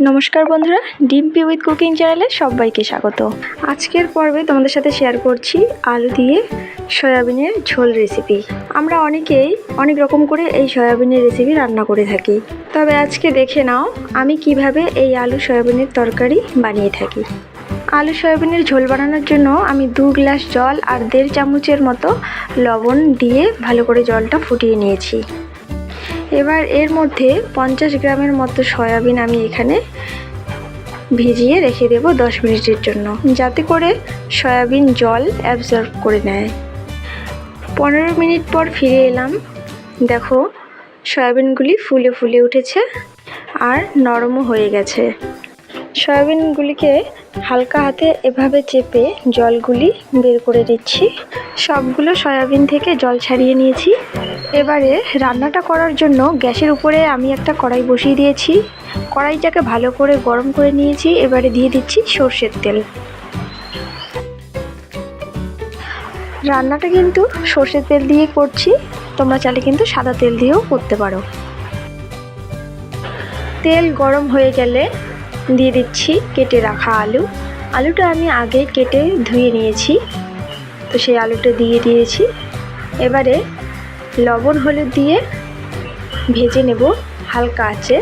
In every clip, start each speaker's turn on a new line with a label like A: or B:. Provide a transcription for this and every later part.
A: নমস্কার বন্ধুরা Dimpy with cooking চ্যানেলে সবাইকে স্বাগত। আজকের পর্বে তোমাদের সাথে শেয়ার করছি আলু দিয়ে সয়াবিনের ঝোল রেসিপি আমরা অনেকেই অনেক রকম করে এই সয়াবিনের রেসিপি রান্না করে থাকি। তবে আজকে দেখে নাও, আমি কীভাবে এই আলু সয়াবিনের তরকারি বানিয়ে থাকি। আলু সয়াবিনের ঝোল বানানোর জন্য আমি দু গ্লাস জল আর দেড় চামচের মতো লবণ দিয়ে ভালো করে জলটা ফুটিয়ে নিয়েছি। এবার এর মধ্যে পঞ্চাশ গ্রামের মতো সয়াবিন আমি এখানে ভিজিয়ে রেখে দেব দশ মিনিটের জন্য। যাতে করে সয়াবিন জল অ্যাবজর্ব করে নেয়। পনেরো মিনিট পর ফিরে এলাম। দেখো, সয়াবিনগুলি ফুলে ফুলে উঠেছে আর নরমও হয়ে গেছে। সয়াবিনগুলিকে হালকা হাতে এভাবে চেপে জলগুলি বের করে দিচ্ছি। সবগুলো সয়াবিন থেকে জল ছাড়িয়ে নিয়েছি। এবারে রান্নাটা করার জন্য গ্যাসের উপরে আমি একটা কড়াই বসিয়ে দিয়েছি। কড়াইটাকে ভালো করে গরম করে নিয়েছি। এবারে দিয়ে দিচ্ছি সর্ষের তেল। রান্নাটা কিন্তু সর্ষের তেল দিয়ে করছি। তোমরা চাইলে কিন্তু সাদা তেল দিয়েও করতে পারো। তেল গরম হয়ে গেলে দিয়ে দিচ্ছি, কেটে রাখা আলু। আলুটা আমি আগে কেটে ধুয়ে নিয়েছি। তো সেই আলুটা দিয়ে দিয়েছি। এবারে লবণ হলুদ দিয়ে ভেজে নেব হালকা আছে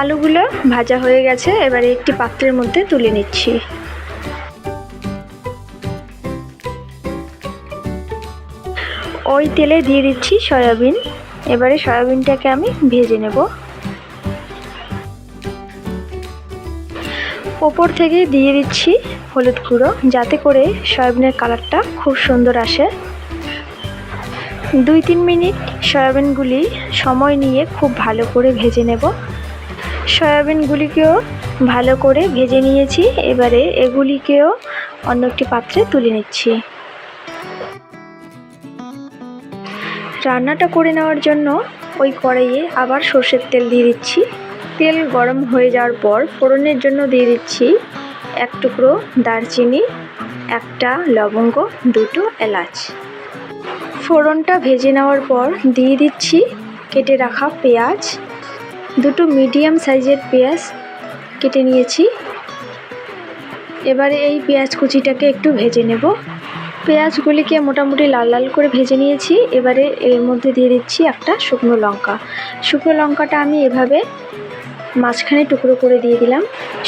A: আলুগুলো ভাজা হয়ে গেছে, এবারে একটি পাত্রের মধ্যে তুলে নিচ্ছি। ওই তেলে দিয়ে দিচ্ছি সয়াবিন। এবারে সয়াবিনটাকে আমি ভেজে নেব। ওপর থেকে দিয়ে দিচ্ছি হলুদ গুঁড়ো, যাতে করে সয়াবিনের কালারটা খুব সুন্দর আসে। দুই তিন মিনিট সয়াবিনগুলি সময় নিয়ে খুব ভালো করে ভেজে নেব। সয়াবিনগুলিকেও ভালো করে ভেজে নিয়েছি। এবারে এগুলিকেও অন্য একটি পাত্রে তুলে নিচ্ছি। রান্নাটা করে নেওয়ার জন্য ওই কড়াইয়ে আবার সর্ষের তেল দিয়ে দিচ্ছি। তেল গরম হয়ে যাওয়ার পর ফোড়নের জন্য দিয়ে দিচ্ছি এক টুকরো দারচিনি, একটা লবঙ্গ, দুটো এলাচ। ফোড়নটা ভেজে নেওয়ার পর দিয়ে দিচ্ছি কেটে রাখা পেঁয়াজ, দুটো মিডিয়াম সাইজের পেঁয়াজ কেটে নিয়েছি। এবারে এই পেঁয়াজ কুচিটাকে একটু ভেজে নেব। পেঁয়াজগুলিকে মোটামুটি লাল লাল করে ভেজে নিয়েছি। এবারে এর মধ্যে দিয়ে দিচ্ছি একটা শুকনো লঙ্কা। শুকনো লঙ্কাটা আমি এভাবে মাঝখানে টুকরো করে দিয়ে দিলাম।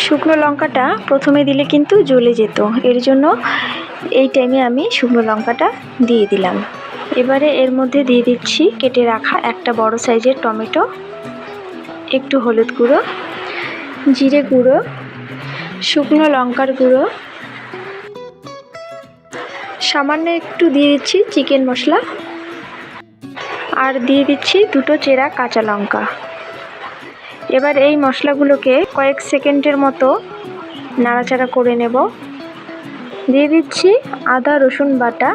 A: শুকনো লঙ্কাটা প্রথমে দিলে কিন্তু জ্বলে যেত। এর জন্য এই টাইমে আমি শুকনো লঙ্কাটা দিয়ে দিলাম। এবারে এর মধ্যে দিয়ে দিচ্ছি কেটে রাখা একটা বড় সাইজের টমেটো, একটু হলুদ গুঁড়ো, জিরে গুঁড়ো, শুকনো লঙ্কার গুঁড়ো সামান্য একটু দিয়ে দিচ্ছি চিকেন মশলা। আর দিয়ে দিচ্ছি দুটো চেরা কাঁচা লঙ্কা। এবার এই মশলাগুলোকে কয়েক সেকেন্ডের মতো নাড়াচাড়া করে নেব। দিয়ে দিচ্ছি আদা, রসুন বাটা।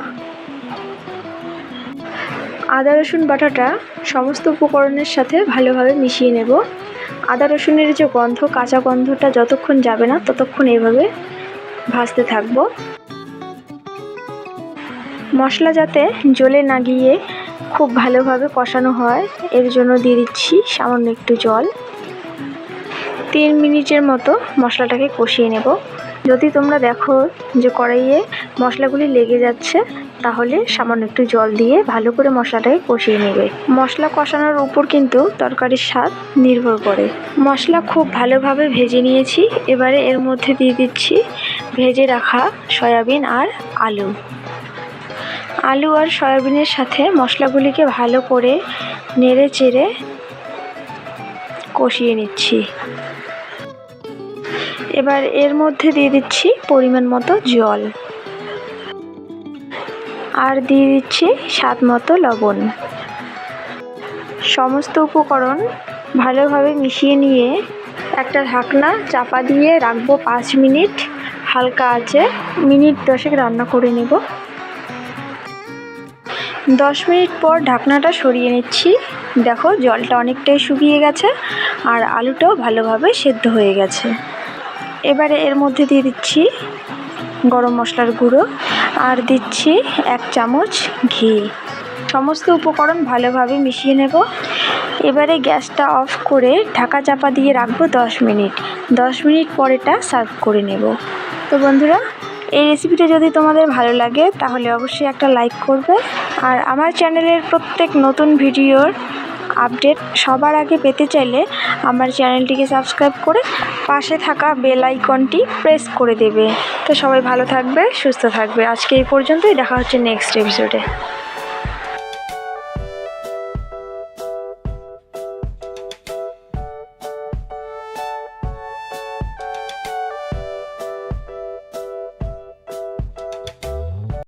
A: আদা, রসুন বাটাটা সমস্ত উপকরণের সাথে ভালোভাবে মিশিয়ে নেব। আদা, রসুনের যে গন্ধ, কাঁচা গন্ধটা যতক্ষণ যাবে না ততক্ষণ এভাবে ভাজতে থাকব। মশলা যাতে জ্বলে না গিয়ে খুব ভালোভাবে কষানো হয়, এর জন্য দিয়ে দিচ্ছি সামান্য একটু জল। তিন মিনিটের মতো মশলাটাকে কষিয়ে নেব। যদি তোমরা দেখো যে কড়াইয়ে মশলাগুলি লেগে যাচ্ছে, তাহলে সামান্য একটু জল দিয়ে ভালো করে মশলাটাকে কষিয়ে নেবে। মশলা কষানোর উপর কিন্তু তরকারির স্বাদ নির্ভর করে। মশলা খুব ভালোভাবে ভেজে নিয়েছি। এবারে এর মধ্যে দিয়ে দিচ্ছি ভেজে রাখা সয়াবিন আর আলু। আলু আর সয়াবিনের সাথে মশলাগুলিকে ভালো করে নেড়ে চেড়ে কষিয়ে নিচ্ছি। এবার এর মধ্যে দিয়ে দিচ্ছি পরিমাণ মতো জল। আর দিয়ে দিচ্ছি স্বাদ মতো লবণ। সমস্ত উপকরণ ভালোভাবে মিশিয়ে নিয়ে একটা ঢাকনা চাপা দিয়ে রাখব পাঁচ মিনিট। হালকা আছে, মিনিট দশেক রান্না করে নেব। দশ মিনিট পর ঢাকনাটা সরিয়ে নিচ্ছি। দেখো, জলটা অনেকটাই শুকিয়ে গেছে আর আলুটাও ভালোভাবে সেদ্ধ হয়ে গেছে। এবারে এর মধ্যে দিয়ে দিচ্ছি গরম মশলার গুঁড়ো আর দিচ্ছি এক চামচ ঘি। সমস্ত উপকরণ ভালোভাবে মিশিয়ে নেব। এবারে গ্যাসটা অফ করে ঢাকা চাপা দিয়ে রাখব দশ মিনিট। দশ মিনিট পর এটা সার্ভ করে নেব। তো বন্ধুরা এই রেসিপিটা যদি তোমাদের ভালো লাগে, তাহলে অবশ্যই একটা লাইক করবে। আর আমার চ্যানেলের প্রত্যেক নতুন ভিডিওর আপডেট সবার আগে পেতে চাইলে আমার চ্যানেলটিকে সাবস্ক্রাইব করে পাশে থাকা বেল আইকনটি প্রেস করে দেবে। তো সবাই ভালো থাকবে, সুস্থ থাকবে। আজকে এই পর্যন্তই, দেখা হচ্ছে নেক্সট এপিসোডে